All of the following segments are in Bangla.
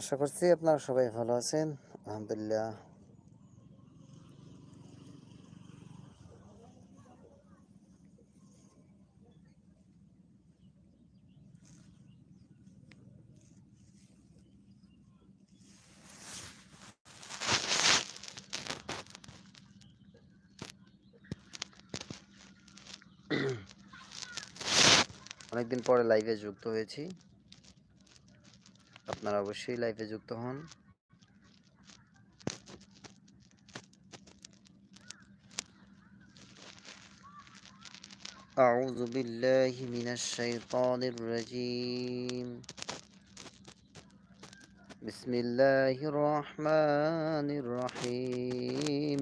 আশা করছি আপনারা সবাই ভালো আছেন। আলহামদুলিল্লাহ। অনেকদিন পরে লাইভে যুক্ত হয়েছি। আপনারা অবশ্যই লাইভে যুক্ত হন أعوذ بالله من الشيطان الرجيم بسم الله الرحمن الرحيم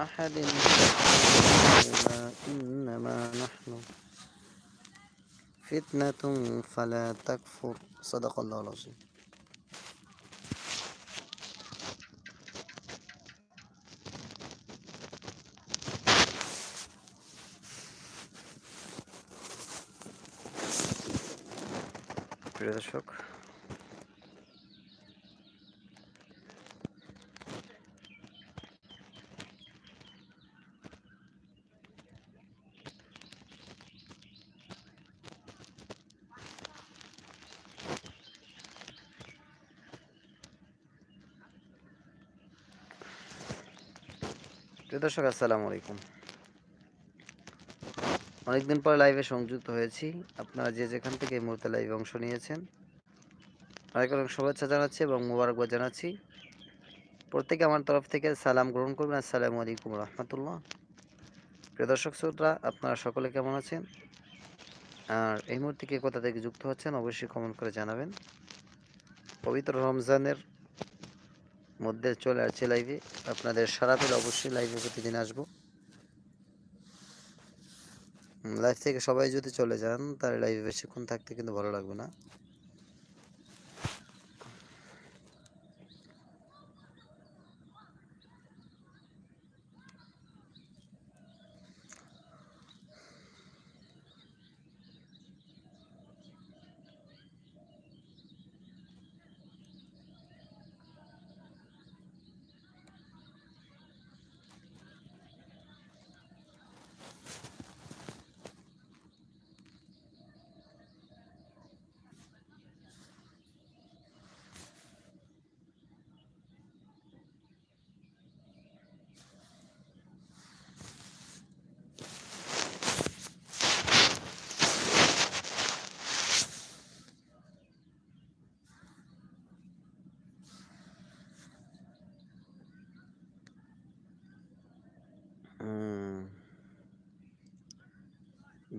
أحد إنما, إنما نحن فتنة فلا تكفر صدق الله العظيم প্রিয় দর্শক প্রিয় দর্শক, আসসালামু আলাইকুম। অনেকদিন পর লাইভে সংযুক্ত হয়েছি। আপনারা যে যেখান থেকে এই মুহূর্তে লাইভে অংশ নিয়েছেন অনেক অনেক শুভেচ্ছা জানাচ্ছি এবং মোবারকবাদ জানাচ্ছি। প্রত্যেকে আমার তরফ থেকে সালাম গ্রহণ করবেন। আসসালামু আলাইকুম রহমতুল্লাহ। প্রিয় দর্শক, শ্রোতা, আপনারা সকলে কেমন আছেন? আর এই মুহূর্তে কে কোথা থেকে যুক্ত হচ্ছেন, অবশ্যই কমেন্ট করে জানাবেন। পবিত্র রমজানের মধ্যে চলে আসছে লাইভে আপনাদের সারা পেলে অবশ্যই লাইভে প্রতিদিন আসব। লাইভ থেকে সবাই যদি চলে যান, তাহলে লাইভে বেশিক্ষণ থাকতে কিন্তু ভালো লাগবে না।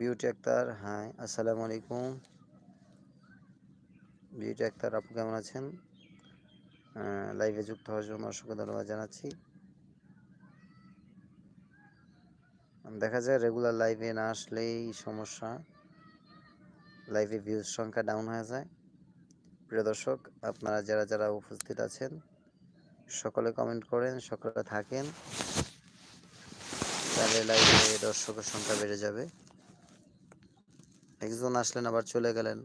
বিউটি আক্তার হ্যাঁ আসসালামু আলাইকুম। বিউটি আক্তার, আপু কেমন আছেন? লাইভে যুক্ত হওয়ার জন্য অসংখ্য ধন্যবাদ জানাচ্ছি। দেখা যায় রেগুলার লাইভে না আসলেই সমস্যা। লাইভে ভিউজ সংখ্যা ডাউন হয়ে যায়। প্রিয় দর্শক, আপনারা যারা যারা উপস্থিত আছেন, সকলে কমেন্ট করেন, সকলে থাকেন। তাহলে লাইভে দর্শকের সংখ্যা বেড়ে যাবে। একজন আসলেন, আবার চলে গেলেন।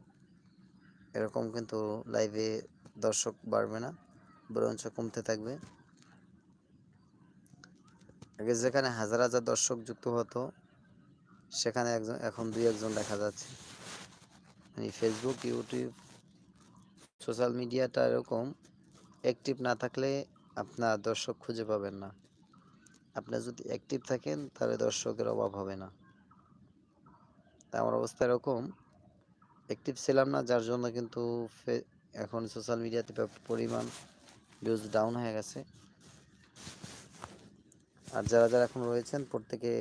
এরকম কিন্তু লাইভে দর্শক বাড়বে না, বরঞ্চ কমতে থাকবে। আগে যেখানে হাজার হাজার দর্শক যুক্ত হতো, সেখানে একজন, এখন দুই একজন দেখা যাচ্ছে। মানে ফেসবুক ইউটিউব সোশ্যাল মিডিয়াটা এরকম অ্যাক্টিভ না থাকলে আপনার দর্শক খুঁজে পাবেন না। আপনি যদি অ্যাক্টিভ থাকেন, তাহলে দর্শকের অভাব হবে না। তা আমার অবস্থা এরকম। অ্যাক্টিভ ছিলাম না, যার জন্য কিন্তু এখন সোশ্যাল মিডিয়াতে পরিমাণ ভিউজ ডাউন হয়ে গেছে। আর যারা যারা এখন রয়েছেন, প্রত্যেকে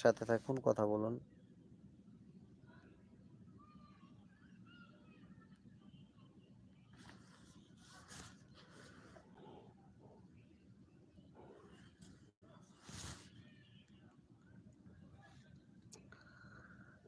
সাথে থাকুন, কথা বলুন।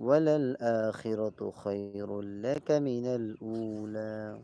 وللآخرة خير لك من الأولى